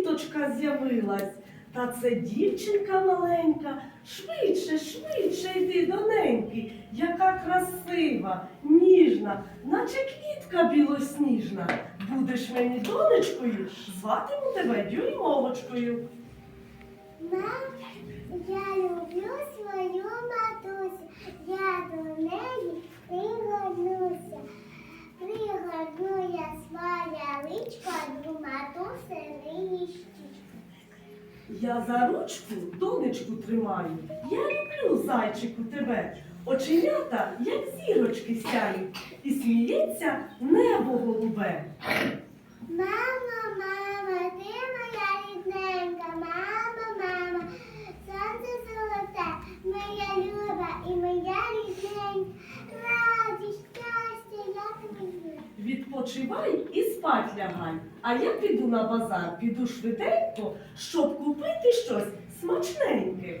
квіточка з'явилась. Та це дівчинка маленька. Швидше, швидше йди до неньки, яка красива, ніжна, наче квітка білосніжна. Будеш мені донечкою, зватиму тебе дюймовочкою. Мам, я люблю свою матусю, я до неї пригорнуся. Я за ручку донечку тримаю. Я люблю зайчику тебе. Оченята, як зірочки сяють, і сміється небо голубе. Мама, мама, ти моя рідненька, мама, мама, сонце золоте, моя люба і моя рідненька, радість, щастя, я люблю. Відпочивай і спать лягай. А я піду на базар, піду швиденько, щоб купити щось смачненьке.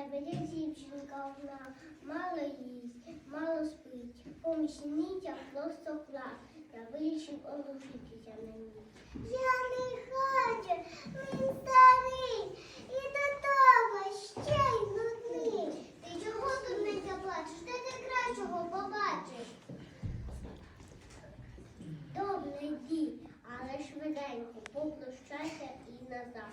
тебе є дівчинка одна, мало їсть, мало спить, помічниця просто клас, я вирішив одружитися на ній. Я не хочу, він старий, і до того ще й нудний. Ти чого тут не заплачеш? Де ти кращого побачиш? Добре, йди, але швиденько, попрощайся і назад.